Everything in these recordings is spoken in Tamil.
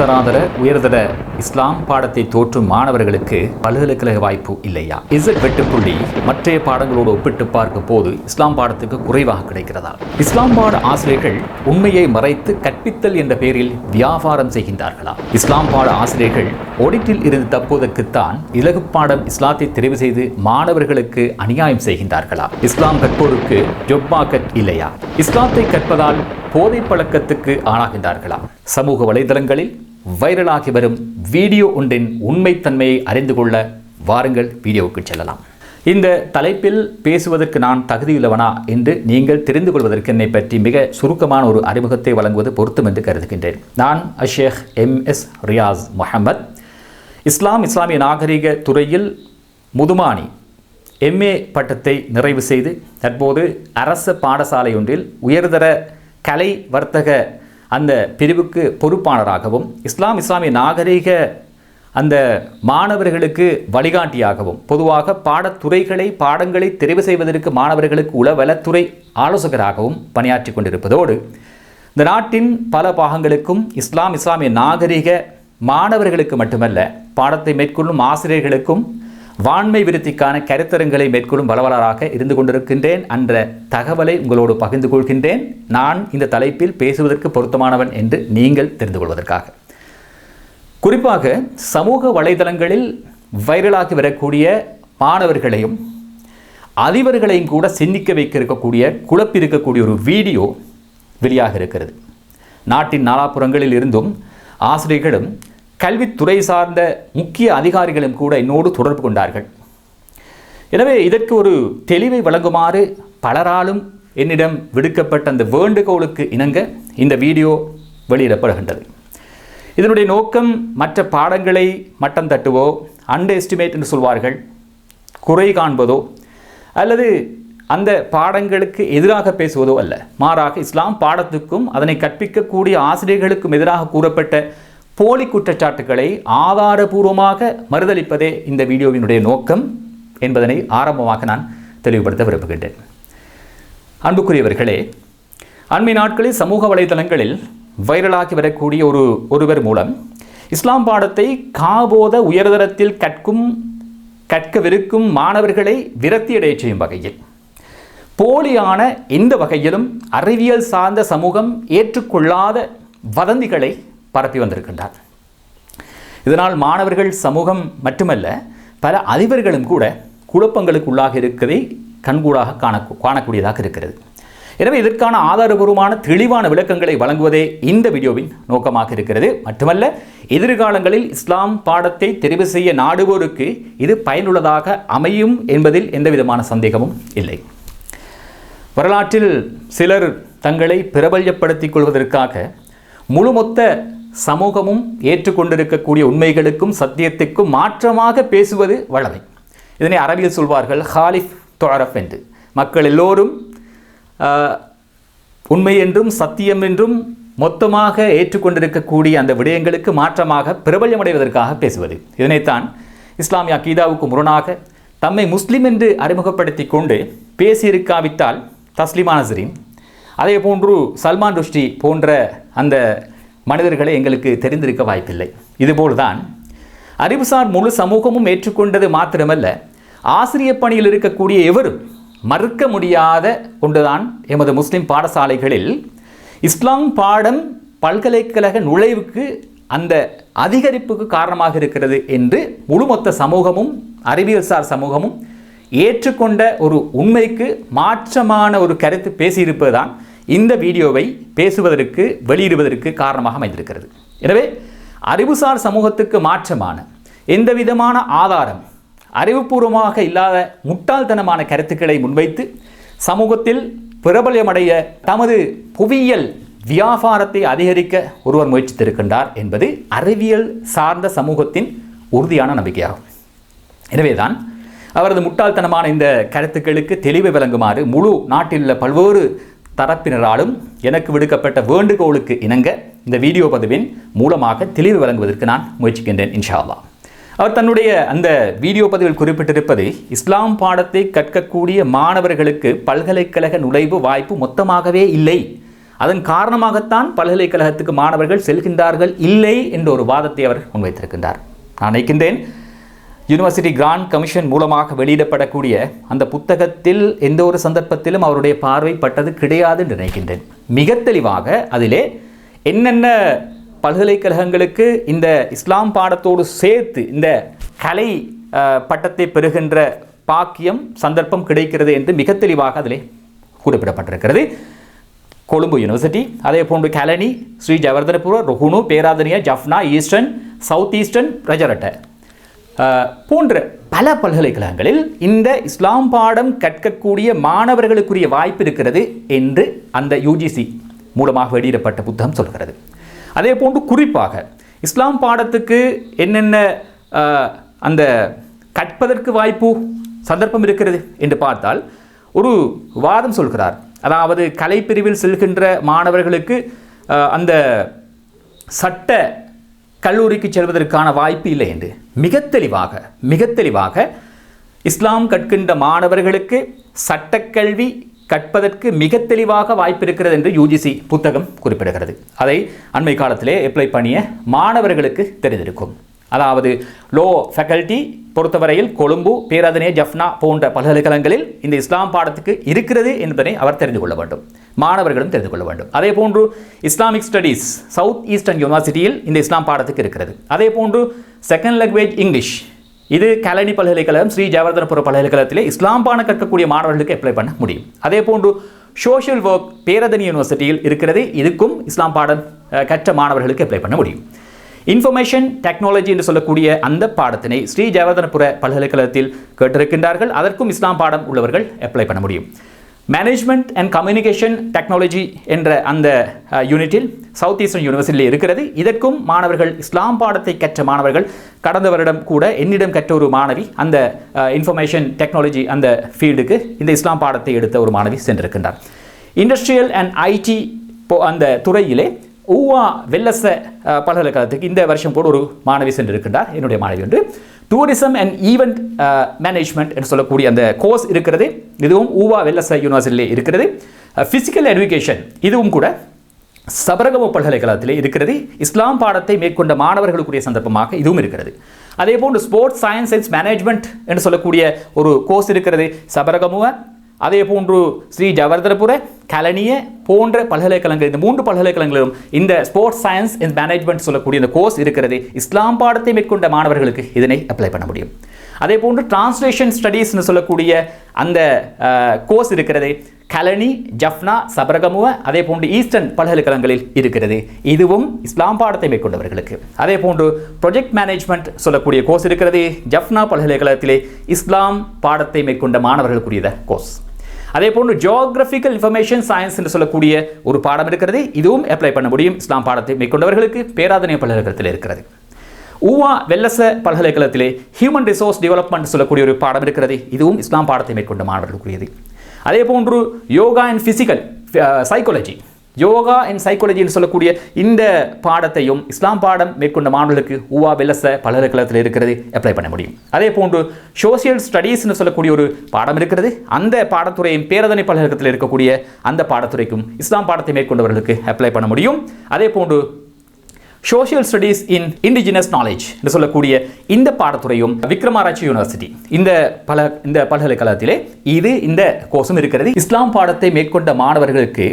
கல்வி உயர்தர இஸ்லாம் பாடத்தை தோற்றும் மாணவர்களுக்கு பல்கலைக்கழக வாய்ப்பு இல்லையா? இசட் வெட்டுப்புள்ளி மற்றைய பாடங்களோடு ஒப்பிட்டு பார்க்கும் போது இஸ்லாம் பாடத்துக்கு குறைவாக கிடைக்கிறதா? இஸ்லாம் பாட ஆசிரியர்கள் உண்மையை மறைத்து கற்பித்தல் என்ற பெயரில் வியாபாரம் செய்கின்றார்களா? இஸ்லாம் பாட ஆசிரியர்கள் ஒடிட்டில் இருந்து தப்புவதற்குத்தான் இலகு பாடம் இஸ்லாத்தை தெரிவு செய்து மாணவர்களுக்கு அநியாயம் செய்கின்றார்களா? இஸ்லாம் கற்போருக்கு ஜொப் மார்க்கெட் இல்லையா? இஸ்லாத்தை கற்பதால் போதை பழக்கத்துக்கு ஆளாகின்றார்களா? சமூக வலைதளங்களில் வைரலாகி வரும் வீடியோ ஒன்றின் உண்மைத்தன்மையை அறிந்து கொள்ள வாருங்கள் வீடியோவுக்கு செல்லலாம். இந்த தலைப்பில் பேசுவதற்கு நான் தகுதியுள்ளவனா என்று நீங்கள் தெரிந்து கொள்வதற்கு என்னை பற்றி மிக சுருக்கமான ஒரு அறிமுகத்தை வழங்குவது பொருத்தம் என்று கருதுகின்றேன். நான் அஷேக் எம் எஸ் ரியாஸ் முகமது இஸ்லாம் இஸ்லாமிய நாகரிக துறையில் முதுமானி எம்ஏ பட்டத்தை நிறைவு செய்து தற்போது அரச பாடசாலை ஒன்றில் உயர்தர கலை வர்த்தக அந்த பிரிவுக்கு பொறுப்பாளராகவும் இஸ்லாம் இஸ்லாமிய நாகரிக அந்த மாணவர்களுக்கு வழிகாட்டியாகவும் பொதுவாக பாடத்துறைகளை பாடங்களை தெரிவு செய்வதற்கு மாணவர்களுக்கு உளவலத்துறை ஆலோசகராகவும் பணியாற்றி கொண்டிருப்பதோடு இந்த நாட்டின் பல பாகங்களுக்கும் இஸ்லாம் இஸ்லாமிய நாகரிக மாணவர்களுக்கு மட்டுமல்ல பாடத்தை மேற்கொள்ளும் ஆசிரியர்களுக்கும் வான்மை விருத்திக்கான கருத்தரங்களை மேற்கொள்ளும் பலவலராக இருந்து கொண்டிருக்கின்றேன் என்ற தகவலை உங்களோடு பகிர்ந்து கொள்கின்றேன். நான் இந்த தலைப்பில் பேசுவதற்கு பொருத்தமானவன் என்று நீங்கள் தெரிந்து கொள்வதற்காக. குறிப்பாக சமூக வலைதளங்களில் வைரலாகி வரக்கூடிய மாணவர்களையும் அதிபர்களையும் கூட சிந்திக்க வைக்க இருக்கக்கூடிய குழப்பிருக்கக்கூடிய ஒரு வீடியோ வெளியாக இருக்கிறது. நாட்டின் நாலாப்புறங்களில் இருந்தும் ஆசிரியர்களும் கல்வித்துறை சார்ந்த முக்கிய அதிகாரிகளும் கூட என்னோடு தொடர்பு கொண்டார்கள். எனவே இதற்கு ஒரு தெளிவை வழங்குமாறு பலராலும் என்னிடம் விடுக்கப்பட்ட அந்த வேண்டுகோளுக்கு இணங்க இந்த வீடியோ வெளியிடப்படுகின்றது. இதனுடைய நோக்கம் மற்ற பாடங்களை மட்டம் தட்டுவோ அண்டர் எஸ்டிமேட் என்று சொல்வார்கள் குறை காண்பதோ அல்லது அந்த பாடங்களுக்கு எதிராக பேசுவதோ அல்ல. மாறாக இஸ்லாம் பாடத்துக்கும் அதனை கற்பிக்கக்கூடிய ஆசிரியர்களுக்கும் எதிராக கூறப்பட்ட போலி குற்றச்சாட்டுகளை ஆதாரபூர்வமாக மறுதளிப்பதே இந்த வீடியோவினுடைய நோக்கம் என்பதனை ஆரம்பமாக நான் தெளிவுபடுத்த விரும்புகின்றேன். அன்புக்குரியவர்களே அண்மை நாட்களில் சமூக வலைதளங்களில் வைரலாகி வரக்கூடிய ஒரு ஒருவர் மூலம் இஸ்லாம் பாடத்தை காபோத உயர்தரத்தில் கற்கும் கற்கவிருக்கும் மாணவர்களை விரக்தியடைய செய்யும் வகையில் போலியான எந்த வகையிலும் அறிவியல் சார்ந்த சமூகம் ஏற்றுக்கொள்ளாத வதந்திகளை பரப்பி வந்திருக்கின்றார். இதனால் மாணவர்கள் சமூகம் மட்டுமல்ல பல அதிபர்களும் கூட குழப்பங்களுக்கு உள்ளாக இருக்கதை கண்கூடாக காண காணக்கூடியதாக இருக்கிறது. எனவே இதற்கான ஆதாரபூர்வமான தெளிவான விளக்கங்களை வழங்குவதே இந்த வீடியோவின் நோக்கமாக இருக்கிறது. மட்டுமல்ல எதிர்காலங்களில் இஸ்லாம் பாடத்தை தெரிவு செய்ய நாடுவோருக்கு இது பயனுள்ளதாக அமையும் என்பதில் எந்தவிதமான சந்தேகமும் இல்லை. வரலாற்றில் சிலர் தங்களை பிரபல்யப்படுத்திக் கொள்வதற்காக முழுமொத்த சமூகமும் ஏற்றுக்கொண்டிருக்கக்கூடிய உண்மைகளுக்கும் சத்தியத்துக்கும் மாற்றமாக பேசுவது வளமை இதனை அரபியில் சொல்வார்கள் ஹாலிஃப் தொழரப் என்று. மக்கள் எல்லோரும் உண்மை என்றும் சத்தியம் என்றும் மொத்தமாக ஏற்றுக்கொண்டிருக்கக்கூடிய அந்த விடயங்களுக்கு மாற்றமாக பிரபல்யமடைவதற்காக பேசுவது. இதனைத்தான் இஸ்லாமிய அக்கீதாவுக்கு முரணாக தம்மை முஸ்லீம் என்று அறிமுகப்படுத்தி கொண்டு பேசியிருக்காவிட்டால் தஸ்லிமா நசரின் அதே போன்று சல்மான் ருஷ்டி போன்ற அந்த மனிதர்களை எங்களுக்கு தெரிந்திருக்க வாய்ப்பில்லை. இதுபோல்தான் அறிவுசார் முழு சமூகமும் ஏற்றுக்கொண்டது மாத்திரமல்ல ஆசிரியர் பணியில் இருக்கக்கூடிய எவரும் மறுக்க முடியாத ஒன்றுதான் எமது முஸ்லிம் பாடசாலைகளில் இஸ்லாம் பாடம் பல்கலைக்கழக நுழைவுக்கு அந்த அதிகரிப்புக்கு காரணமாக இருக்கிறது என்று முழுமொத்த சமூகமும் அறிவியல்சார் சமூகமும் ஏற்றுக்கொண்ட ஒரு உண்மைக்கு மாற்றமான ஒரு கருத்து பேசியிருப்பதுதான் இந்த வீடியோவை பேசுவதற்கு வெளியிடுவதற்கு காரணமாக அமைந்திருக்கிறது. எனவே அறிவுசார் சமூகத்துக்கு மாற்றமான எந்த விதமான ஆதாரம் அறிவுபூர்வமாக இல்லாத முட்டாள்தனமான கருத்துக்களை முன்வைத்து சமூகத்தில் பிரபலமடைய தமது புவியியல் வியாபாரத்தை அதிகரிக்க ஒருவர் முயற்சித்திருக்கின்றார் என்பது அறிவியல் சார்ந்த சமூகத்தின் உறுதியான நம்பிக்கையாகும். எனவேதான் அவரது முட்டாள்தனமான இந்த கருத்துக்களுக்கு தெளிவை வழங்குமாறு முழு நாட்டில் உள்ள பல்வேறு தரப்பினராலும் எனக்கு விடுக்கப்பட்ட வேண்டுகோளுக்கு இணங்க இந்த வீடியோ பதிவின் மூலமாக தெளிவு வழங்குவதற்கு நான் முயற்சிக்கின்றேன் இன்ஷா அவர் தன்னுடைய அந்த வீடியோ பதிவில் குறிப்பிட்டிருப்பது இஸ்லாம் பாடத்தை கற்கக்கூடிய மாணவர்களுக்கு பல்கலைக்கழக நுழைவு வாய்ப்பு மொத்தமாகவே இல்லை. அதன் காரணமாகத்தான் பல்கலைக்கழகத்துக்கு மாணவர்கள் செல்கின்றார்கள் இல்லை என்ற ஒரு வாதத்தை அவர் முன்வைத்திருக்கின்றார். நான் நினைக்கின்றேன் யூனிவர்சிட்டி கிராண்ட் கமிஷன் மூலமாக வெளியிடப்படக்கூடிய அந்த புத்தகத்தில் எந்த ஒரு சந்தர்ப்பத்திலும் அவருடைய பார்வைப்பட்டது கிடையாது என்று நினைக்கின்றேன். மிக தெளிவாக அதிலே என்னென்ன பல்கலைக்கழகங்களுக்கு இந்த இஸ்லாம் பாடத்தோடு சேர்த்து இந்த கலை பட்டத்தை பெறுகின்ற பாக்கியம் சந்தர்ப்பம் கிடைக்கிறது என்று மிக தெளிவாக அதிலே குறிப்பிடப்பட்டிருக்கிறது. கொழும்பு யூனிவர்சிட்டி அதே போன்று Kelaniya Sri Jayewardenepura Ruhuna Peradeniya Jaffna Eastern South Eastern Rajarata போன்ற பல பல்கலைக்கழகங்களில் இந்த இஸ்லாம் பாடம் கற்கக்கூடிய மாணவர்களுக்குரிய வாய்ப்பு இருக்கிறது என்று அந்த யூஜிசி மூலமாக வெளியிடப்பட்ட புத்தகம் சொல்கிறது. அதே போன்று குறிப்பாக இஸ்லாம் பாடத்துக்கு என்னென்ன அந்த கற்பதற்கு வாய்ப்பு சந்தர்ப்பம் இருக்கிறது என்று பார்த்தால் ஒரு வாதம் சொல்கிறார். அதாவது கலைப்பிரிவில் செல்கின்ற மாணவர்களுக்கு அந்த சட்ட கல்லூரிக்கு செல்வதற்கான வாய்ப்பு இல்லை என்று. மிக தெளிவாக மிக தெளிவாக இஸ்லாம் கற்கின்ற மாணவர்களுக்கு சட்டக்கல்வி கற்பதற்கு மிக தெளிவாக வாய்ப்பு இருக்கிறது என்று யூஜிசி புத்தகம் குறிப்பிடுகிறது. அதை அண்மை காலத்திலே அப்ளை பண்ணிய மாணவர்களுக்கு தெரிந்திருக்கும். அதாவது லோ ஃபேக்கல்ட்டி பொறுத்தவரையில் கொழும்பு பேராதனே ஜஃப்னா போன்ற பல்கலைக்கழகங்களில் இந்த இஸ்லாம் பாடத்துக்கு இருக்கிறது என்பதை அவர் தெரிந்து கொள்ள வேண்டும். மாணவர்களும் தெரிந்து கொள்ள வேண்டும். அதே போன்று இஸ்லாமிக் ஸ்டடீஸ் சவுத் ஈஸ்டர்ன் யூனிவர்சிட்டியில் இந்த இஸ்லாம் பாடத்துக்கு இருக்கிறது. அதே போன்று செகண்ட் லாங்குவேஜ் இங்கிலீஷ் இது கலனி பல்கலைக்கழகம் ஸ்ரீ ஜெயவர்தனபுர பல்கலைக்கழகத்திலே இஸ்லாம் பாடம் கற்கக்கூடிய மாணவர்களுக்கு அப்ளை பண்ண முடியும். அதே போன்று சோஷியல் ஒர்க் பேரதனி யூனிவர்சிட்டியில் இருக்கிறது. இதுக்கும் இஸ்லாம் பாடம் கற்ற மாணவர்களுக்கு அப்ளை பண்ண முடியும். இன்ஃபர்மேஷன் டெக்னாலஜி என்று சொல்லக்கூடிய அந்த பாடத்தினை ஸ்ரீ ஜெயவர்தனபுர பல்கலைக்கழகத்தில் கேட்டிருக்கின்றார்கள். அதற்கும் இஸ்லாம் பாடம் உள்ளவர்கள் அப்ளை பண்ண முடியும். மேனேஜ்மெண்ட் அண்ட் கம்யூனிகேஷன் டெக்னாலஜி என்ற அந்த யூனிட்டில் சவுத் ஈஸ்டர்ன் யூனிவர்சிட்டியில் இருக்கிறது. இதற்கும் மாணவர்கள் இஸ்லாம் பாடத்தை கற்ற மாணவர்கள் கடந்த வருடம் கூட என்னிடம் கற்ற ஒரு மாணவி அந்த இன்ஃபர்மேஷன் டெக்னாலஜி அந்த ஃபீல்டுக்கு இந்த இஸ்லாம் பாடத்தை எடுத்த ஒரு மாணவி சென்றிருக்கின்றார். இண்டஸ்ட்ரியல் அண்ட் ஐடி அந்த துறையிலே ஊவா வெல்லச பல்கலைக்கழகத்துக்கு இந்த வருஷம் கூட ஒரு மாணவி சென்று இருக்கின்றார் என்னுடைய மாணவி ஒன்று டூரிசம் அண்ட் ஈவெண்ட் மேனேஜ்மெண்ட் என்று சொல்லக்கூடிய அந்த கோர்ஸ் இருக்கிறது. இதுவும் ஊவா வெல்லச யூனிவர்சிட்டியிலே இருக்கிறது. ஃபிசிக்கல் எஜுகேஷன் இதுவும் கூட சபரகம பல்கலைக்கழகத்திலே இருக்கிறது. இஸ்லாம் பாடத்தை மேற்கொண்ட மாணவர்களுக்குரிய சந்தர்ப்பமாக இதுவும் இருக்கிறது. அதே போன்று ஸ்போர்ட்ஸ் சயின்ஸ் அண்ட் மேனேஜ்மெண்ட் என்று சொல்லக்கூடிய ஒரு கோர்ஸ் இருக்கிறது. சபரகமுவ அதே போன்று ஸ்ரீ ஜவர்தரபுர கலனிய போன்ற பல்கலைக்கழகங்கள் இந்த மூன்று பல்கலைக்கழகங்களிலும் இந்த ஸ்போர்ட்ஸ் சயின்ஸ் இன் மேனேஜ்மெண்ட் சொல்லக்கூடிய இந்த கோர்ஸ் இருக்கிறது. இஸ்லாம் பாடத்தை மேற்கொண்ட மாணவர்களுக்கு இதனை அப்ளை பண்ண முடியும். அதே போன்று டிரான்ஸ்லேஷன் ஸ்டடீஸ்னு சொல்லக்கூடிய அந்த கோர்ஸ் இருக்கிறது. கலனி ஜஃப்னா சபரகமுவ அதே போன்று ஈஸ்டர்ன் பல்கலைக்கழகங்களில் இருக்கிறது. இதுவும் இஸ்லாம் பாடத்தை மேற்கொண்டவர்களுக்கு. அதே போன்று ப்ரொஜெக்ட் மேனேஜ்மெண்ட் சொல்லக்கூடிய கோர்ஸ் இருக்கிறது. ஜஃப்னா பல்கலைக்கழகத்திலே இஸ்லாம் பாடத்தை மேற்கொண்ட மாணவர்களுக்குரிய கோர்ஸ் அதே போன்று ஜியோகிராபிக்கல் இன்ஃபர்மேஷன் சயின்ஸ் என்று சொல்லக்கூடிய ஒரு பாடம் இருக்கிறது. இதுவும் அப்ளை பண்ண முடியும். இஸ்லாம் பாடத்தை மேற்கொண்டவர்களுக்கு பேராதனை பல்கலைக்கழகத்தில் இருக்கிறது. ஊவா வெல்லச பல்கலைக்கழகத்திலே ஹியூமன் ரிசோர்ஸ் டெவலப்மெண்ட் சொல்லக்கூடிய ஒரு பாடம் இருக்கிறது. இதுவும் இஸ்லாம் பாடத்தை மேற்கொண்ட மாணவர்களுக்குரியது. அதே போன்று yoga and physical psychology yoga and சைக்காலஜின்னு சொல்லக்கூடிய இந்த பாடத்தையும் இஸ்லாம் பாடம் மேற்கொண்ட மாணவர்களுக்கு ஊவா வெலச பல்கலைக்கழகத்தில் இருக்கிறது அப்ளை பண்ண முடியும். அதே போன்று சோசியல் ஸ்டடீஸ்னு சொல்லக்கூடிய ஒரு பாடம் இருக்கிறது. அந்த பாடத்துறையின் பேரதனை பல்கலைக்கழகத்தில் இருக்கக்கூடிய அந்த பாடத்துறைக்கும் இஸ்லாம் பாடத்தை மேற்கொண்டவர்களுக்கு அப்ளை பண்ண முடியும். அதே போன்று social studies in indigenous knowledge என்று சொல்லக்கூடிய இந்த பாடத்துறையும் விக்ரமாராய்ச்சி யூனிவர்சிட்டி இந்த பல இந்த பல்கலைக்கழகத்திலே இது இந்த கோர்ஸும் இருக்கிறது. இஸ்லாம் பாடத்தை மேற்கொண்ட மாணவர்களுக்கு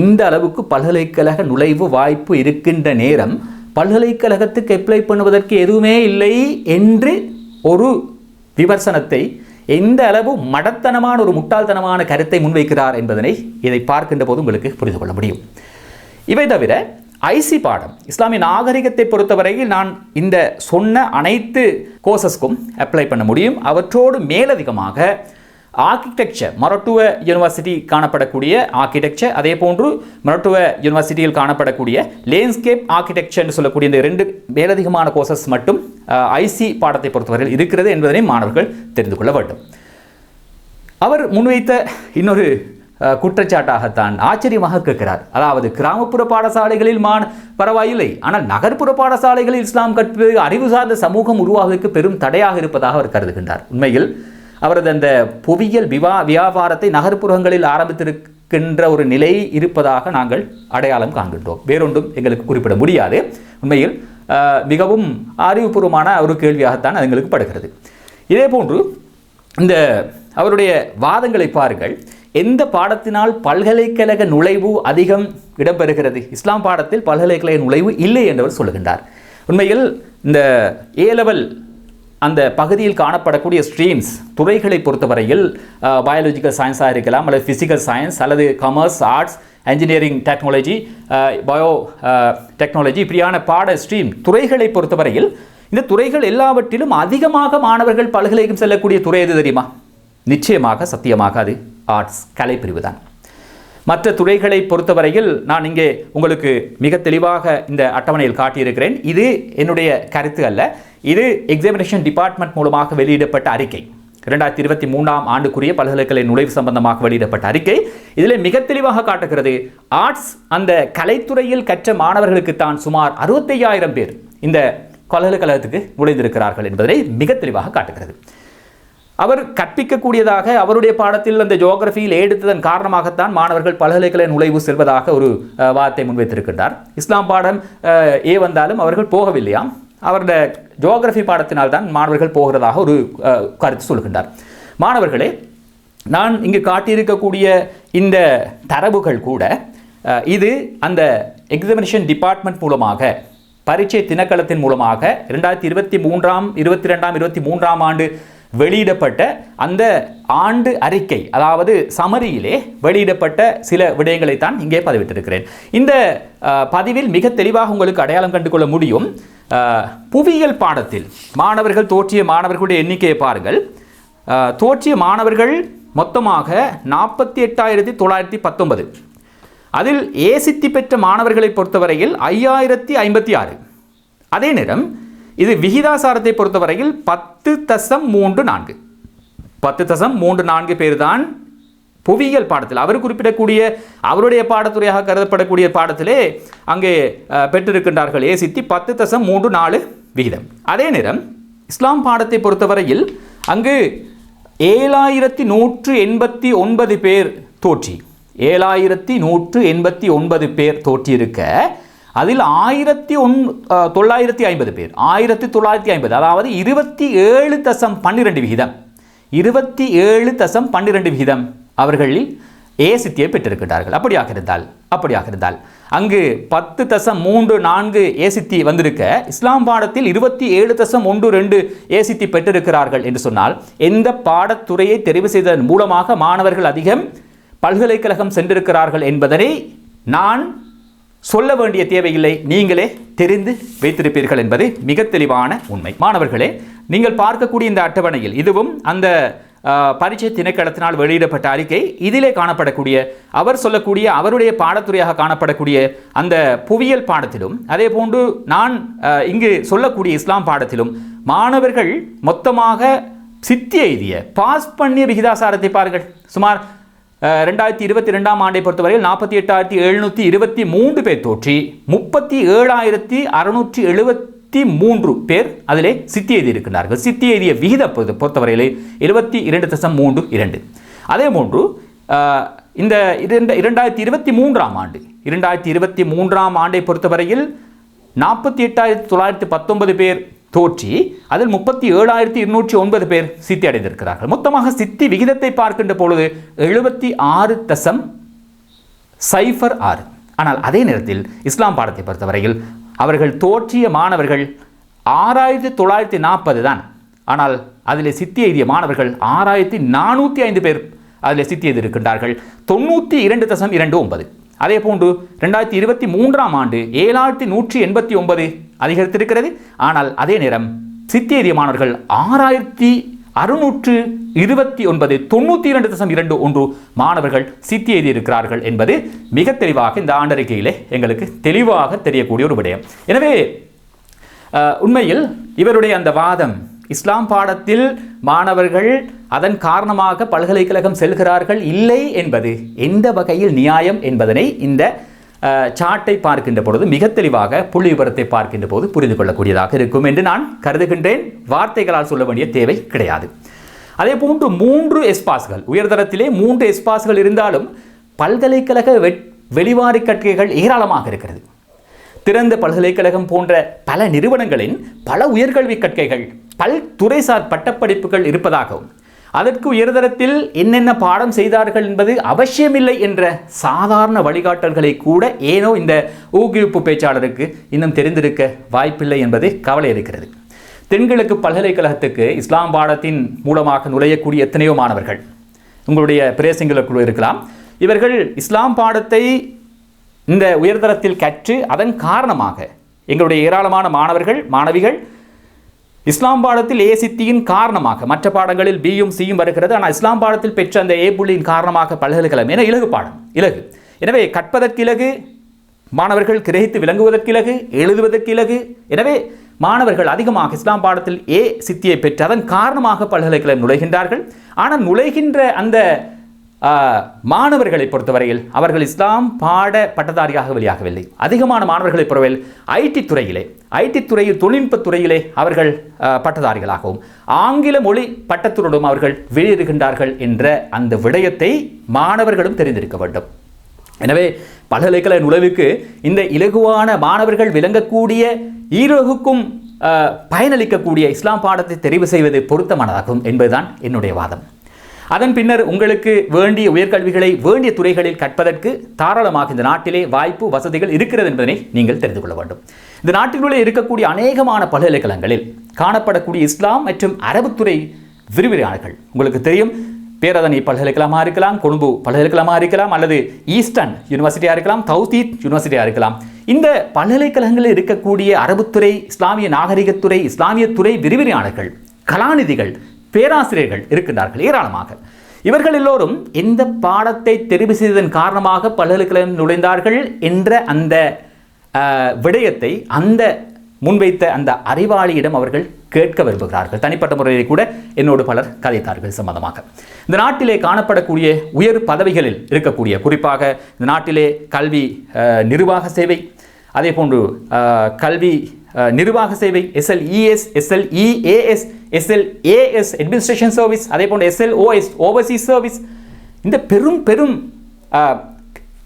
இந்த அளவுக்கு பல்கலைக்கழக நுழைவு வாய்ப்பு இருக்கின்ற நேரம் பல்கலைக்கழகத்துக்கு அப்ளை பண்ணுவதற்கு எதுவுமே இல்லை என்று ஒரு விமர்சனத்தை எந்த அளவு மடத்தனமான ஒரு முட்டாள்தனமான கருத்தை முன்வைக்கிறார் என்பதனை இதை பார்க்கின்ற போது உங்களுக்கு புரிந்து கொள்ள முடியும். இவை தவிர ஐசி பாடம். இஸ்லாமிய நாகரிகத்தை பொறுத்தவரையில் நான் இந்த சொன்ன அனைத்து கோர்சஸ்க்கும் அப்ளை பண்ண முடியும். அவற்றோடு மேலதிகமாக ஆர்கிடெக்சர் மொரட்டுவ யூனிவர்சிட்டி காணப்படக்கூடிய ஆர்கிடெக்சர் அதே போன்று மொரட்டுவ யூனிவர்சிட்டியில் காணப்படக்கூடிய லேண்ட்ஸ்கேப் ஆர்கிடெக்சர்னு சொல்லக்கூடிய இந்த ரெண்டு மேலதிகமான கோர்சஸ் மட்டும் ஐசி பாடத்தை பொறுத்தவரையில் இருக்கிறது என்பதனை மாணவர்கள் தெரிந்து கொள்ள வேண்டும். அவர் முன்வைத்த இன்னொரு குற்றச்சாட்டாகத்தான் ஆச்சரியமாக கேட்கிறார். அதாவது கிராமப்புற பாடசாலைகளில் மான் பரவாயில்லை. ஆனால் நகர்ப்புற பாடசாலைகளில் இஸ்லாம் கற்பது அறிவு சார்ந்த சமூகம் உருவாவதற்கு பெரும் தடையாக இருப்பதாக அவர் கருதுகின்றார். உண்மையில் அவரது அந்த புவியியல் விவா வியாபாரத்தை நகர்ப்புறங்களில் ஆரம்பித்திருக்கின்ற ஒரு நிலை இருப்பதாக நாங்கள் அடையாளம் காண்கின்றோம். வேறொன்றும் எங்களுக்கு குறிப்பிட முடியாது. உண்மையில் மிகவும் அறிவுபூர்வமான ஒரு கேள்வியாகத்தான் அது எங்களுக்கு படுகிறது. இதே போன்று இந்த அவருடைய வாதங்களை பாருங்கள். எந்த பாடத்தினால் பல்கலைக்கழக நுழைவு அதிகம் இடம்பெறுகிறது? இஸ்லாம் பாடத்தில் பல்கலைக்கழக நுழைவு இல்லை என்றவர் சொல்லுகின்றார். உண்மையில் இந்த ஏ லெவல் அந்த பகுதியில் காணப்படக்கூடிய ஸ்ட்ரீம்ஸ் துறைகளை பொறுத்தவரையில் பயாலஜிக்கல் சயின்ஸாக இருக்கலாம் அல்லது ஃபிசிக்கல் சயின்ஸ் அல்லது commerce arts engineering technology biotechnology இப்படியான பாட ஸ்ட்ரீம் துறைகளை பொறுத்தவரையில் இந்த துறைகள் எல்லாவற்றிலும் அதிகமாக மாணவர்கள் பல்கலைக்கும் செல்லக்கூடிய துறை எது தெரியுமா? நிச்சயமாக சத்தியமாக அது ஆர்ட்ஸ் கலைப்பிரிவு தான். மற்ற துறைகளை பொறுத்தவரையில் நான் இங்கே உங்களுக்கு மிக தெளிவாக இந்த அட்டவணையில் காட்டியிருக்கிறேன். இது என்னுடைய கருத்து அல்ல. இது எக்ஸாமினேஷன் டிபார்ட்மெண்ட் மூலமாக வெளியிடப்பட்ட அறிக்கை. இரண்டாயிரத்தி இருபத்தி மூணாம் ஆண்டுக்குரிய பல்கலைக்கழக நுழைவு சம்பந்தமாக வெளியிடப்பட்ட அறிக்கை. இதில் மிக தெளிவாக காட்டுகிறது ஆர்ட்ஸ் அந்த கலைத்துறையில் கற்ற மாணவர்களுக்கு தான் சுமார் அறுபத்தையாயிரம் பேர் இந்த பல்கலைக்கழகத்துக்கு நுழைந்திருக்கிறார்கள் என்பதை மிக தெளிவாக காட்டுகிறது. அவர் கற்பிக்கக்கூடியதாக அவருடைய பாடத்தில் அந்த ஜோகிரஃபியில் எடுத்ததன் காரணமாகத்தான் மாணவர்கள் பல்கலைக்கழக நுழைவு செல்வதாக ஒரு அஹ், வாதத்தை முன்வைத்திருக்கின்றார். இஸ்லாம் பாடம் அஹ், ஏ வந்தாலும் அவர்கள் போகவில்லையாம். அவருடைய ஜோகிரஃபி பாடத்தினால் தான் மாணவர்கள் போகிறதாக ஒரு அஹ், கருத்து சொல்கின்றார். மாணவர்களே நான் இங்கு காட்டியிருக்கக்கூடிய இந்த தரவுகள் கூட இது அந்த எக்ஸாமினேஷன் டிபார்ட்மெண்ட் மூலமாக பரீட்சை தினக்களத்தின் மூலமாக இரண்டாயிரத்தி இருபத்தி மூன்றாம் இருபத்தி ரெண்டாம் இருபத்தி மூன்றாம் ஆண்டு வெளியிடப்பட்ட அந்த ஆண்டு அறிக்கை அதாவது சமரியிலே வெளியிடப்பட்ட சில விடயங்களை தான் இங்கே பதிவிட்டிருக்கிறேன். இந்த பதிவில் மிக தெளிவாக உங்களுக்கு அடையாளம் கண்டு கொள்ள முடியும் புவியியல் பாடத்தில் மாணவர்கள் தோற்றிய மாணவர்களுடைய எண்ணிக்கையை பாருங்கள். தோற்றிய மாணவர்கள் மொத்தமாக நாற்பத்தி எட்டாயிரத்தி தொள்ளாயிரத்தி பத்தொன்பது. அதில் ஏசித்தி பெற்ற மாணவர்களை பொறுத்தவரையில் ஐயாயிரத்தி ஐம்பத்தி ஆறு. அதே நேரம் இது விகிதாசாரத்தை பொறுத்தவரையில் பத்து தசம் மூன்று நான்கு. பத்து தசம் மூன்று நான்கு பேர் தான் புவியியல் பாடத்தில். அவர் குறிப்பிடக்கூடிய அவருடைய பாடத்துறையாக கருதப்படக்கூடிய பாடத்திலே அங்கே பெற்றிருக்கின்றார்கள். ஏசித்தி பத்து தசம் மூன்று நாலு விகிதம். அதே நேரம் இஸ்லாம் பாடத்தை பொறுத்தவரையில் அங்கு ஏழாயிரத்தி நூற்று எண்பத்தி ஒன்பது பேர் தோற்றி ஏழாயிரத்தி நூற்று எண்பத்தி ஒன்பது பேர் தோற்றியிருக்க அதில் ஆயிரத்தி ஒன் தொள்ளாயிரத்தி ஐம்பது பேர். ஆயிரத்தி தொள்ளாயிரத்தி ஐம்பது. அதாவது இருபத்தி ஏழு தசம் பன்னிரெண்டு விகிதம். இருபத்தி ஏழு தசம் பன்னிரெண்டு விகிதம் அவர்களில் ஏ சித்தியை பெற்றிருக்கிறார்கள் அப்படியாக இருந்தால் அப்படியாக இருந்தால். அங்கு பத்து தசம் மூன்று நான்கு ஏசித்தி வந்திருக்க இஸ்லாம் பாடத்தில் இருபத்தி ஏழு தசம் ஒன்று ரெண்டு ஏசித்தி பெற்றிருக்கிறார்கள் என்று சொன்னால் எந்த பாடத்துறையை தெரிவு செய்ததன் மூலமாக மாணவர்கள் அதிகம் பல்கலைக்கழகம் சென்றிருக்கிறார்கள் என்பதனை நான் சொல்ல வேண்டிய தேவையில்லை. நீங்களே தெரிந்து வைத்திருப்பீர்கள் என்பது மிக தெளிவான உண்மை. மாணவர்களே நீங்கள் பார்க்கக்கூடிய இந்த அட்டவணையில் இதுவும் அந்த பரீட்சை திணைக்களத்தினால் வெளியிடப்பட்ட அறிக்கை. இதிலே காணப்படக்கூடிய அவர் சொல்லக்கூடிய அவருடைய பாடத்துறையாக காணப்படக்கூடிய அந்த புவியியல் பாடத்திலும் அதே போன்று நான் இங்கு சொல்லக்கூடிய இஸ்லாம் பாடத்திலும் மாணவர்கள் மொத்தமாக சித்தி எழுதிய பாஸ் பண்ணிய விகிதாசாரத்தை பாருங்கள். சுமார் ரெண்டாயிரத்தி இருபத்தி ரெண்டாம் ஆண்டை பொறுத்தவரையில் நாற்பத்தி எட்டாயிரத்தி எழுநூற்றி இருபத்தி மூன்று பேர் தோற்றி முப்பத்தி ஏழாயிரத்தி அறுநூற்றி எழுபத்தி மூன்று பேர் அதிலே சித்தி எழுதியிருக்கிறார்கள் சித்தி எழுதிய விகித பொறுத்த- பொறுத்தவரையிலே எழுபத்தி இரண்டு தசம் மூன்று இரண்டு. அதே போன்று இந்த இரண்டு இரண்டாயிரத்தி இருபத்தி மூன்றாம் ஆண்டு இரண்டாயிரத்தி இருபத்தி மூன்றாம் ஆண்டை பொறுத்தவரையில் நாற்பத்தி எட்டாயிரத்தி தொள்ளாயிரத்தி பத்தொன்பது பேர் தோற்றி அதில் முப்பத்தி ஏழாயிரத்தி இருநூற்றி ஒன்பது பேர் சித்தி அடைந்திருக்கிறார்கள் மொத்தமாக சித்தி விகிதத்தை பார்க்கின்ற பொழுது எழுபத்தி ஆறு தசம் சைஃபர் ஆறு. ஆனால் அதே நேரத்தில் இஸ்லாம் பாடத்தை பொறுத்தவரையில் அவர்கள் தோற்றிய மாணவர்கள் ஆறாயிரத்தி தொள்ளாயிரத்தி நாற்பது தான். ஆனால் அதில் சித்தி எழுதிய மாணவர்கள் ஆறாயிரத்தி நானூற்றி ஐந்து பேர் அதில் சித்தி எழுதியிருக்கின்றார்கள். தொண்ணூற்றி இரண்டு தசம் இரண்டு ஒன்பது. அதே போன்று ரெண்டாயிரத்தி இருபத்தி மூன்றாம் ஆண்டு ஏழாயிரத்தி நூற்றி எண்பத்தி ஒன்பது அதிகரித்திருக்கிறது. ஆனால் அதே நேரம் சித்தி மாணவர்கள் ஆறாயிரத்தி அறுநூற்று இருபத்தி ஒன்பது தொண்ணூற்றி இரண்டு தசம் இரண்டு ஒன்று மாணவர்கள் சித்தி எழுதியிருக்கிறார்கள் என்பது மிக தெளிவாக இந்த ஆண்டறிக்கையிலே எங்களுக்கு தெளிவாக தெரியக்கூடிய ஒரு விடயம். எனவே உண்மையில் இவருடைய அந்த வாதம் இஸ்லாம் பாடத்தில் மாணவர்கள் அதன் காரணமாக பல்கலைக்கழகம் செல்கிறார்கள் இல்லை என்பது எந்த வகையில் நியாயம் என்பதனை இந்த சாட்டை பார்க்கின்ற பொழுது மிக தெளிவாக புள்ளி விவரத்தை பார்க்கின்ற போது புரிந்து கொள்ளக்கூடியதாக இருக்கும் என்று நான் கருதுகின்றேன். வார்த்தைகளால் சொல்ல வேண்டிய தேவை கிடையாது. அதே போன்று மூன்று எஸ்பாஸ்கள் உயர்தரத்திலே மூன்று எஸ்பாஸ்கள் இருந்தாலும் பல்கலைக்கழக வெளிவாரி கற்கைகள் ஏராளமாக இருக்கிறது. திறந்த பல்கலைக்கழகம் போன்ற பல நிறுவனங்களின் பல உயர்கல்வி கற்கைகள் பல் துறைசார் பட்டப்படிப்புகள் இருப்பதாகவும் அதற்கு உயர்தரத்தில் என்னென்ன பாடம் செய்தார்கள் என்பது அவசியமில்லை என்ற சாதாரண வழிகாட்டல்களை கூட ஏனோ இந்த ஊக்குவிப்பு பேச்சாளருக்கு இன்னும் தெரிந்திருக்க வாய்ப்பில்லை என்பது கவலை இருக்கிறது தென்கிழக்கு பல்கலைக்கழகத்துக்கு இஸ்லாம் பாடத்தின் மூலமாக நுழையக்கூடிய எத்தனையோ மாணவர்கள். உங்களுடைய பிரேசிங்கள இருக்கலாம். இவர்கள் இஸ்லாம் பாடத்தை இந்த உயர்தரத்தில் கற்று அதன் காரணமாக எங்களுடைய ஏராளமான மாணவர்கள் மாணவிகள் இஸ்லாம் பாடத்தில் ஏ சித்தியின் காரணமாக மற்ற பாடங்களில் பியும் சியும் வருகிறது. ஆனால் இஸ்லாம் பாடத்தில் பெற்ற அந்த ஏ புள்ளியின் காரணமாக பல்கலைக்கழகம் என இலகு பாடம் இலகு. எனவே கற்பதற்கு இலகு மாணவர்கள் கிரகித்து விளங்குவதற்கு இலகு எழுதுவதற்கு இலகு. எனவே மாணவர்கள் அதிகமாக இஸ்லாம் பாடத்தில் ஏ சித்தியை பெற்று அதன் காரணமாக பல்கலைக்கழகம் நுழைகின்றார்கள். ஆனால் நுழைகின்ற அந்த மாணவர்களை பொறுத்தவரையில் அவர்கள் இஸ்லாம் பாட பட்டதாரியாக வெளியாகவில்லை. அதிகமான மாணவர்களை பொறுத்தவரையில் ஐடி துறையிலே ஐடி துறையில் தொழில்நுட்பத் துறையிலே அவர்கள் பட்டதாரிகளாகவும் ஆங்கில மொழி பட்டத்துடன் அவர்கள் வெளியேறுகின்றார்கள் என்ற அந்த விடயத்தை மாணவர்களும் தெரிந்திருக்க வேண்டும். எனவே பல்கலைக்கழக நுழைவுக்கு இந்த இலகுவான மாணவர்கள் விளங்கக்கூடிய ஈரோகுக்கும் பயனளிக்கக்கூடிய இஸ்லாம் பாடத்தை தெரிவு செய்வது பொருத்தமானதாகும் என்பதுதான் என்னுடைய வாதம். அதன் பின்னர் உங்களுக்கு வேண்டிய உயர்கல்விகளை வேண்டிய துறைகளில் கற்பதற்கு தாராளமாக இந்த நாட்டிலே வாய்ப்பு வசதிகள் இருக்கிறது என்பதனை நீங்கள் தெரிந்து கொள்ள வேண்டும். இந்த நாட்டிலுள்ளே இருக்கக்கூடிய அநேகமான பல்கலைக்கழகங்களில் காணப்படக்கூடிய இஸ்லாம் மற்றும் அரபுத்துறை விரிவிரியாளர்கள். உங்களுக்கு தெரியும் பேரதனை பல்கலைக்கழகமாக இருக்கலாம் கொழும்பு பல்கலைக்கழகமாக இருக்கலாம் அல்லது ஈஸ்டர்ன் யூனிவர்சிட்டியாக இருக்கலாம் தௌசீத் யூனிவர்சிட்டியாக இருக்கலாம். இந்த பல்கலைக்கழகங்களில் இருக்கக்கூடிய அரபுத்துறை இஸ்லாமிய நாகரிகத்துறை இஸ்லாமிய துறை விரிவிரியாளர்கள் கலாநிதிகள் பேராசிரியர்கள் இருக்கின்றார்கள் ஏராளமாக. இவர்கள் எல்லோரும் எந்த பாடத்தை தெரிவு செய்ததன் காரணமாக பல்கலைக்கழகம் நுழைந்தார்கள் என்ற அந்த விடயத்தை அந்த முன்வைத்த அந்த அறிவாளியிடம் அவர்கள் கேட்க விரும்புகிறார்கள். தனிப்பட்ட முறையில் கூட என்னோடு பலர் கதைத்தார்கள் சம்பந்தமாக. இந்த நாட்டிலே காணப்படக்கூடிய உயர் பதவிகளில் இருக்கக்கூடிய குறிப்பாக இந்த நாட்டிலே கல்வி நிர்வாக சேவை அதே போன்று கல்வி நிர்வாக சேவை SLES SLEAS SLAS administration service அதே போன்று எஸ்எல்ஓஎஸ் ஓவர்சீஸ் சர்வீஸ் இந்த பெரும் பெரும்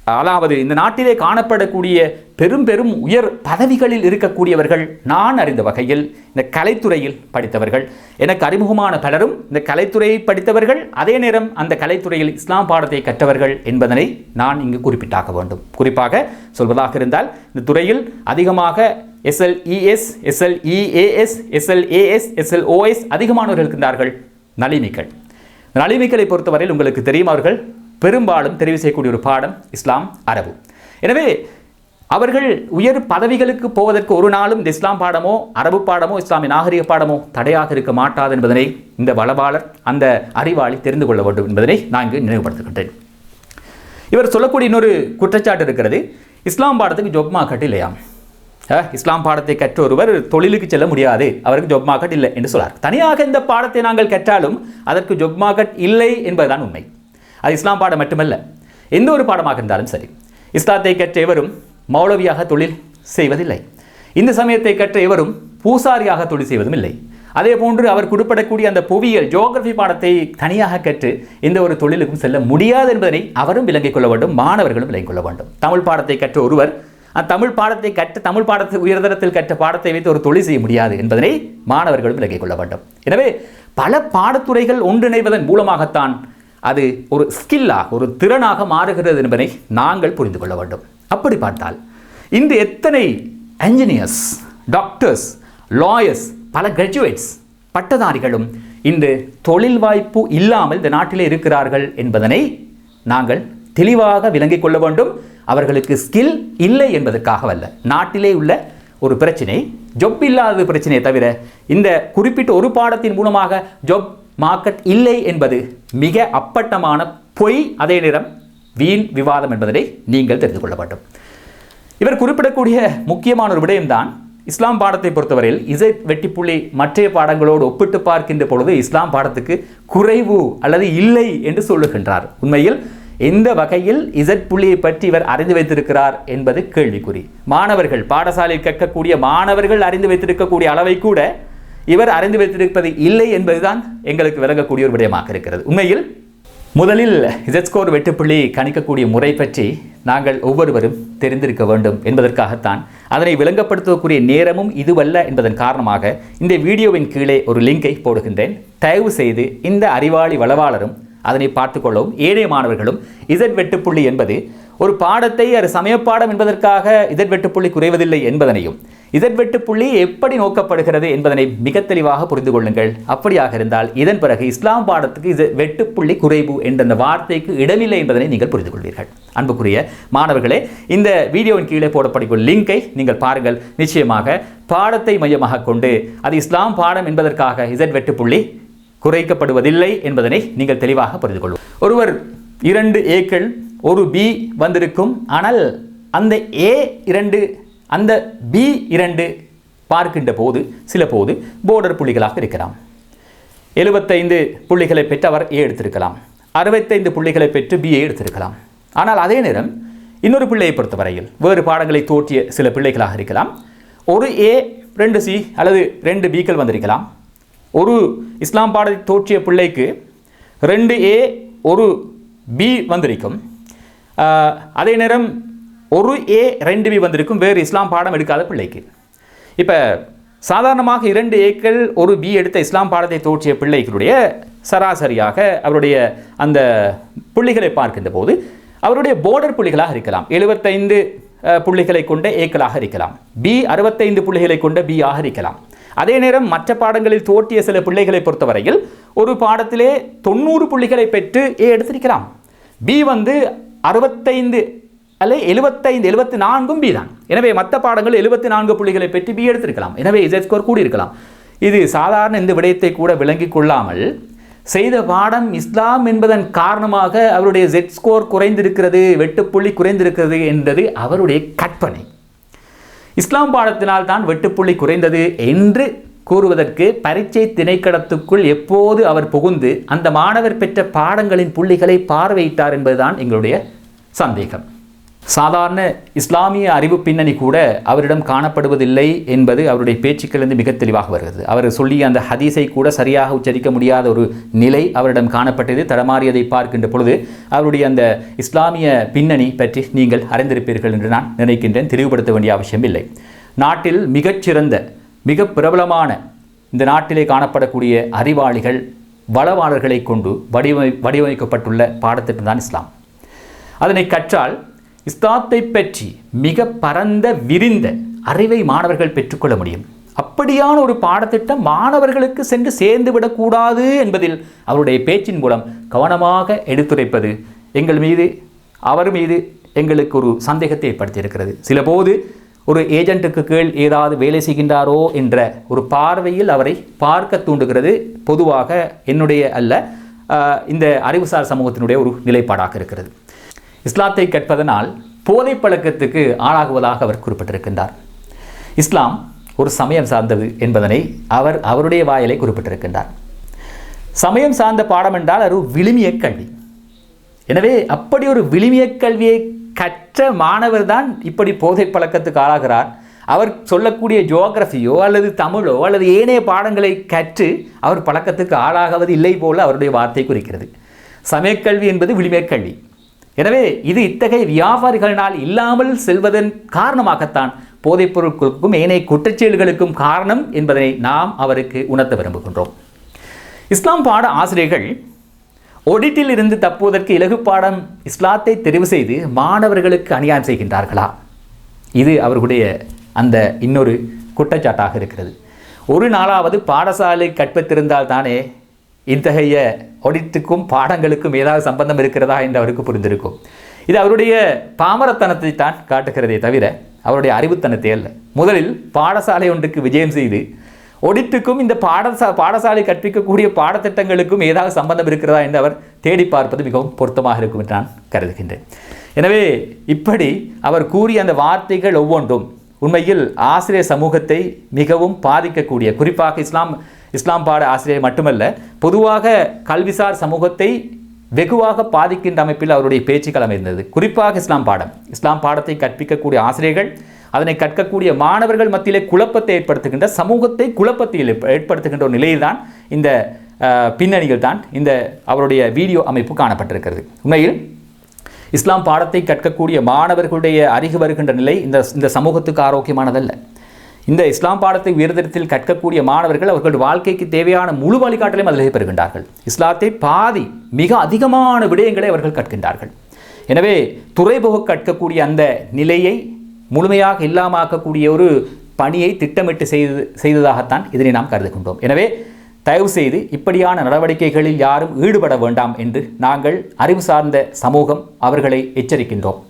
அதாவது இந்த நாட்டிலே காணப்படக்கூடிய பெரும் பெரும் உயர் பதவிகளில் இருக்கக்கூடியவர்கள் நான் அறிந்த வகையில் இந்த கலைத்துறையில் படித்தவர்கள். எனக்கு அறிமுகமான பலரும் இந்த கலைத்துறையை படித்தவர்கள் அதே நேரம் அந்த கலைத்துறையில் இஸ்லாம் பாடத்தை கற்றவர்கள் என்பதனை நான் இங்கு குறிப்பிட்டாக வேண்டும். குறிப்பாக சொல்வதாக இருந்தால் இந்த துறையில் அதிகமாக எஸ்எல்இஎஸ் எஸ்எல்இஏஎஸ் எஸ்எல்ஏஎஸ் எஸ்எல்ஓஎஸ் அதிகமானவர்கள் இருக்கின்றார்கள். நளினிகள். நளினிகளை பொறுத்தவரையில் உங்களுக்கு தெரியும் அவர்கள் பெரும்பாலும் தெரிவு செய்யக்கூடிய ஒரு பாடம் இஸ்லாம் அரபு. எனவே அவர்கள் உயர் பதவிகளுக்கு போவதற்கு ஒரு நாளும் இந்த இஸ்லாம் பாடமோ அரபு பாடமோ இஸ்லாமிய நாகரிக பாடமோ தடையாக இருக்க மாட்டாது என்பதனை இந்த வளவாளர் அந்த அறிவாளி தெரிந்து கொள்ள வேண்டும் என்பதனை நான் இங்கு நினைவுபடுத்துகின்றேன். இவர் சொல்லக்கூடிய இன்னொரு குற்றச்சாட்டு இருக்கிறது. இஸ்லாம் பாடத்துக்கு ஜொப் மார்க்கெட் இல்லையாம் இஸ்லாம் பாடத்தை கற்ற ஒருவர் தொழிலுக்கு செல்ல முடியாது. அவருக்கு ஜொப் மார்க்கெட் இல்லை என்று சொல்றார் தனியாக இந்த பாடத்தை நாங்கள் கற்றாலும் அதற்கு ஜொப் மார்க்கெட் இல்லை என்பதுதான் உண்மை. அது இஸ்லாம் பாடம் மட்டுமல்ல எந்த ஒரு பாடமாக இருந்தாலும் சரி. இஸ்லாத்தை கற்ற எவரும் மௌலவியாக தொழில் செய்வதில்லை. இந்த சமயத்தை கற்ற எவரும் பூசாரியாக தொழில் செய்வதும் இல்லை அதே போன்று அவர் குறிப்பிடக்கூடிய அந்த புவியியல் ஜியோகிரபி பாடத்தை தனியாக கற்று எந்த ஒரு தொழிலுக்கும் செல்ல முடியாது என்பதனை அவரும் விளங்கிக் கொள்ள வேண்டும் மாணவர்களும் விளங்கிக் கொள்ள வேண்டும். தமிழ் பாடத்தை கற்ற ஒருவர் அந்த தமிழ் பாடத்தை கற்று தமிழ் பாடத்தை உயர்தரத்தில் கற்ற பாடத்தை வைத்து ஒரு தொழில் செய்ய முடியாது என்பதனை மாணவர்களும் விளங்கிக் கொள்ள வேண்டும். எனவே பல பாடத்துறைகள் ஒன்றிணைவதன் மூலமாகத்தான் அது ஒரு ஸ்கில்லாக ஒரு திறனாக மாறுகிறது என்பதை நாங்கள் புரிந்து கொள்ள வேண்டும். அப்படி பார்த்தால் இன்று எத்தனை என்ஜினியர்ஸ் டாக்டர்ஸ் லாயர்ஸ் பல கிராஜுவேட்ஸ் பட்டதாரிகளும் இன்று தொழில் வாய்ப்பு இல்லாமல் இந்த நாட்டிலே இருக்கிறார்கள் என்பதனை நாங்கள் தெளிவாக விளங்கிக் கொள்ள வேண்டும். அவர்களுக்கு ஸ்கில் இல்லை என்பதற்காகவல்ல நாட்டிலே உள்ள ஒரு பிரச்சனை ஜொப் இல்லாத பிரச்சனையை தவிர இந்த குறிப்பிட்ட ஒரு பாடத்தின் மூலமாக ஜொப் மார்க்கெட் இல்லை என்பது மிக அப்பட்டமான பொய் அதே நேரம் வீண் விவாதம் என்பதனை நீங்கள் தெரிந்து கொள்ள வேண்டும். இவர் குறிப்பிடக்கூடிய முக்கியமான ஒரு விடயம்தான் இஸ்லாம் பாடத்தை பொறுத்தவரையில் இசை வெட்டிப்புள்ளி மற்றைய பாடங்களோடு ஒப்பிட்டு பார்க்கின்ற பொழுது இஸ்லாம் பாடத்துக்கு குறைவு அல்லது இல்லை என்று சொல்லுகின்றார். உண்மையில் எந்த வகையில் இசட் புள்ளியை பற்றி இவர் அறிந்து வைத்திருக்கிறார் என்பது கேள்விக்குறி. மாணவர்கள் பாடசாலையில் கற்கக்கூடிய மாணவர்கள் அறிந்து வைத்திருக்கக்கூடிய அளவை கூட இவர் அறிந்து வைத்திருப்பது இல்லை என்பதுதான் எங்களுக்கு விளங்கக்கூடிய ஒரு விடயமாக இருக்கிறது. உண்மையில் முதலில் இசட் ஸ்கோர் வெட்டுப்புள்ளி கணிக்கக்கூடிய முறை பற்றி நாங்கள் ஒவ்வொருவரும் தெரிந்திருக்க வேண்டும் என்பதற்காகத்தான் அதனை விளங்கப்படுத்தக்கூடிய நேரமும் இதுவல்ல என்பதன் காரணமாக இந்த வீடியோவின் கீழே ஒரு லிங்கை போடுகின்றேன். தயவு செய்து இந்த அறிவாளி வளவாளரும் அதனை பார்த்துக்கொள்ளவும் ஏனைய மாணவர்களும் இசட் வெட்டுப்புள்ளி என்பது ஒரு பாடத்தை அது சமயப்பாடம் என்பதற்காக இசட் வெட்டுப்புள்ளி குறைவதில்லை என்பதனையும் இசைவெட்டு புள்ளி எப்படி நோக்கப்படுகிறது என்பதனை மிக தெளிவாக புரிந்து கொள்ளுங்கள். அப்படியாக இருந்தால் இதன் பிறகு இஸ்லாம் பாடத்துக்கு இது வெட்டுப்புள்ளி குறைவு என்ற அந்த வார்த்தைக்கு இடமில்லை என்பதனை நீங்கள் புரிந்து கொள்வீர்கள். அன்புக்குரிய மாணவர்களே இந்த வீடியோவின் கீழே போடப்படுகிற லிங்கை நீங்கள் பாருங்கள். நிச்சயமாக பாடத்தை மையமாக கொண்டு அது இஸ்லாம் பாடம் என்பதற்காக இசட் வெட்டுப்புள்ளி குறைக்கப்படுவதில்லை என்பதனை நீங்கள் தெளிவாக புரிந்து கொள்வோம் ஒருவர் இரண்டு ஏக்கள் ஒரு பி வந்திருக்கும். ஆனால் அந்த ஏ இரண்டு அந்த பி இரண்டு பார்க்கின்ற போது சில போது போர்டர் புள்ளிகளாக இருக்கலாம். எழுபத்தைந்து புள்ளிகளை பெற்று அவர் ஏ எடுத்திருக்கலாம். அறுபத்தைந்து புள்ளிகளை பெற்று பிஏ எடுத்திருக்கலாம். ஆனால் அதே நேரம் இன்னொரு பிள்ளையை பொறுத்தவரையில் வேறு பாடங்களை தோற்றிய சில பிள்ளைகளாக இருக்கலாம். ஒரு ஏ ரெண்டு சி அல்லது ரெண்டு பிக்கள் வந்திருக்கலாம். ஒரு இஸ்லாம் பாடத்தை தோற்றிய பிள்ளைக்கு ரெண்டு ஏ ஒரு பி வந்திருக்கும். அதே நேரம் ஒரு ஏ ரெண்டு பி வந்திருக்கும். வேறு இஸ்லாம் பாடம் எடுக்காத பிள்ளைக்கு. இப்போ சாதாரணமாக இரண்டு ஏக்கள் ஒரு பி எடுத்த இஸ்லாம் பாடத்தை தோற்றிய பிள்ளைகளுடைய சராசரியாக அவருடைய அந்த புள்ளிகளை பார்க்கின்ற போது அவருடைய போர்டர் புள்ளிகளாக இருக்கலாம். எழுபத்தைந்து புள்ளிகளை கொண்ட ஏக்களாக இருக்கலாம். பி அறுபத்தைந்து புள்ளிகளை கொண்ட பி ஆக இருக்கலாம். அதே நேரம் மற்ற பாடங்களில் தோற்றிய சில பிள்ளைகளை பொறுத்தவரையில் ஒரு பாடத்திலே தொண்ணூறு புள்ளிகளை பெற்று ஏ எடுத்திருக்கலாம். பி வந்து அறுபத்தைந்து அல்ல எழுபத்தைந்து எழுபத்தி நான்கும் பி தான். எனவே மற்ற பாடங்கள் எழுபத்தி நான்கு புள்ளிகளை பெற்று பி எடுத்திருக்கலாம். எனவே இசட் ஸ்கோர் கூடியிருக்கலாம். இது சாதாரண இந்த விடயத்தை கூட விளங்கிக் கொள்ளாமல் செய்த பாடம் இஸ்லாம் என்பதன் காரணமாக அவருடைய ஜெட் ஸ்கோர் குறைந்திருக்கிறது வெட்டுப்புள்ளி குறைந்திருக்கிறது என்பது அவருடைய கற்பனை. இஸ்லாம் பாடத்தினால் தான் வெட்டுப்புள்ளி குறைந்தது என்று கூறுவதற்கு பரீட்சை திணைக்களத்துக்குள் எப்போது அவர் புகுந்து அந்த மாணவர் பெற்ற பாடங்களின் புள்ளிகளை பார்வையிட்டார் என்பதுதான் எங்களுடைய சந்தேகம். சாதாரண இஸ்லாமிய அறிவு பின்னணி கூட அவரிடம் காணப்படுவதில்லை என்பது அவருடைய பேச்சுக்களிலிருந்து மிக தெளிவாக வருகிறது. அவர் சொல்லிய அந்த ஹதீஸை கூட சரியாக உச்சரிக்க முடியாத ஒரு நிலை அவரிடம் காணப்பட்டது. தடமாறியதை பார்க்கின்ற பொழுது அவருடைய அந்த இஸ்லாமிய பின்னணி பற்றி நீங்கள் அறிந்திருப்பீர்கள் என்று நான் நினைக்கின்றேன். தெளிவுபடுத்த வேண்டிய அவசியம் இல்லை. நாட்டில் மிகச்சிறந்த மிக பிரபலமான இந்த நாட்டிலே காணப்படக்கூடிய அறிவாளிகள் வளவாளர்களை கொண்டு வடிவமை வடிவமைக்கப்பட்டுள்ள பாடத்திட்டம் தான் இஸ்லாம். அதனை கற்றால் இஸ்லாத்தை பற்றி மிக பரந்த விரிந்த அறிவை மாணவர்கள் பெற்றுக்கொள்ள முடியும். அப்படியான ஒரு பாடத்திட்டம் மாணவர்களுக்கு சென்று சேர்ந்து விடக்கூடாது என்பதில் அவருடைய பேச்சின் மூலம் கவனமாக எடுத்துரைப்பது எங்கள் மீது அவர் மீது எங்களுக்கு ஒரு சந்தேகத்தை ஏற்படுத்தியிருக்கிறது. சில போது ஒரு ஏஜென்ட்டுக்கு கீழ் ஏதாவது வேலை செய்கின்றாரோ என்ற ஒரு பார்வையில் அவரை பார்க்க தூண்டுகிறது. பொதுவாக என்னுடைய அல்ல இந்த அறிவுசார் சமூகத்தினுடைய ஒரு நிலைப்பாடாக இருக்கிறது. இஸ்லாத்தை கற்பதனால் போதை பழக்கத்துக்கு ஆளாகுவதாக அவர் குறிப்பிட்டிருக்கின்றார். இஸ்லாம் ஒரு சமயம் சார்ந்தது என்பதனை அவர் அவருடைய வாயிலை குறிப்பிட்டிருக்கின்றார். சமயம் சார்ந்த பாடம் என்றால் அது ஒரு விழுமிய கல்வி. எனவே அப்படி ஒரு விழுமிய கல்வியை கற்ற மாணவர் தான் இப்படி போதை பழக்கத்துக்கு ஆளாகிறார். அவர் சொல்லக்கூடிய ஜியோகிரஃபியோ அல்லது தமிழோ அல்லது ஏனைய பாடங்களை கற்று அவர் பழக்கத்துக்கு ஆளாகுவது இல்லை போல அவருடைய வார்த்தை குறிக்கிறது. சமயக்கல்வி என்பது விழுமிய கல்வி. எனவே இது இத்தகைய வியாபாரிகளினால் இல்லாமல் செல்வதன் காரணமாகத்தான் போதைப்பொருட்களுக்கும் ஏனைய குற்றச்செயல்களுக்கும் காரணம் என்பதை நாம் அவருக்கு உணர்த்த விரும்புகின்றோம். இஸ்லாம் பாட ஆசிரியர்கள் ஒடிட்டில் இருந்து தப்புவதற்கு இலகு பாடம் இஸ்லாத்தை தெரிவு செய்து மாணவர்களுக்கு அநியாயம் செய்கின்றார்களா? இது அவர்களுடைய அந்த இன்னொரு குற்றச்சாட்டாக இருக்கிறது. ஒரு நாளாவது பாடசாலை கற்பித்திருந்தால் தானே இத்தகைய ஒடிட்டுக்கும் பாடங்களுக்கும் ஏதாவது சம்பந்தம் இருக்கிறதா என்று அவருக்கு புரிந்திருக்கும். இது அவருடைய பாமரத்தனத்தை தான் காட்டுகிறதே தவிர அவருடைய அறிவுத்தனத்தை அல்ல. முதலில் பாடசாலை ஒன்றுக்கு விஜயம் செய்து ஒடிட்டுக்கும் இந்த பாடசா பாடசாலை கற்பிக்கக்கூடிய பாடத்திட்டங்களுக்கும் ஏதாவது சம்பந்தம் இருக்கிறதா என்று அவர் தேடி பார்ப்பது மிகவும் பொருத்தமாக இருக்கும் என்று நான் கருதுகின்றேன். எனவே இப்படி அவர் கூறிய அந்த வார்த்தைகள் ஒவ்வொன்றும் உண்மையில் ஆசிரியர் சமூகத்தை மிகவும் பாதிக்கக்கூடிய குறிப்பாக இஸ்லாம் இஸ்லாம் பாட ஆசிரியர் மட்டுமல்ல பொதுவாக கல்விசார் சமூகத்தை வெகுவாக பாதிக்கின்ற அமைப்பில் அவருடைய பேச்சுக்கள் அமைந்தது. குறிப்பாக இஸ்லாம் பாடம். இஸ்லாம் பாடத்தை கற்பிக்கக்கூடிய ஆசிரியர்கள் அதனை கற்கக்கூடிய மாணவர்கள் மத்தியிலே குழப்பத்தை ஏற்படுத்துகின்ற சமூகத்தை குழப்பத்தில் ஏற்படுத்துகின்ற ஒரு நிலையில்தான் இந்த பின்னணியில் தான் இந்த அவருடைய வீடியோ அமைப்பு காணப்பட்டிருக்கிறது. உண்மையில் இஸ்லாம் பாடத்தை கற்கக்கூடிய மாணவர்களுடைய அருகு வருகின்ற நிலை இந்த இந்த சமூகத்துக்கு ஆரோக்கியமானதல்ல. இந்த இஸ்லாம் பாடத்தை உயர்தரத்தில் கற்கக்கூடிய மாணவர்கள் அவர்கள் வாழ்க்கைக்கு தேவையான முழு வழிகாட்டலையும் அதிலே பெறுகின்றார்கள். இஸ்லாத்தை பாதி மிக அதிகமான விடயங்களை அவர்கள் கற்கின்றார்கள். எனவே துறைபோக கற்கக்கூடிய அந்த நிலையை முழுமையாக இல்லாமாக்கக்கூடிய ஒரு பணியை திட்டமிட்டு செய்து செய்ததாகத்தான் இதனை நாம் கருதுகின்றோம். எனவே தயவு செய்து இப்படியான நடவடிக்கைகளில் யாரும் ஈடுபட வேண்டாம் என்று நாங்கள் அறிவு சார்ந்த சமூகம் அவர்களை எச்சரிக்கின்றோம்.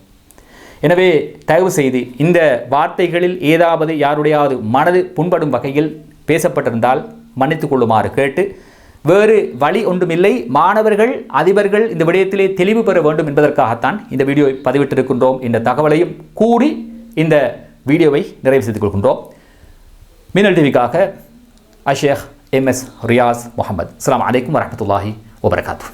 எனவே தயவு செய்து இந்த வார்த்தைகளில் ஏதாவது யாருடையாவது மனது புண்படும் வகையில் பேசப்பட்டிருந்தால் மன்னித்துக் கொள்ளுமாறு கேட்டு வேறு வழி ஒன்றுமில்லை. மாணவர்கள் அதிபர்கள் இந்த விடயத்திலே தெளிவு பெற வேண்டும் என்பதற்காகத்தான் இந்த வீடியோவை பதிவிட்டிருக்கின்றோம் என்ற தகவலையும் கூறி இந்த வீடியோவை நிறைவு செய்து கொள்கின்றோம். மின்னல் டிவிக்காக அஷேக் எம் எஸ் ரியாஸ் முகமது அஸ்ஸலாமு அலைக்கும் வரஹ்மத்துல்லாஹி வபரகாத்துஹு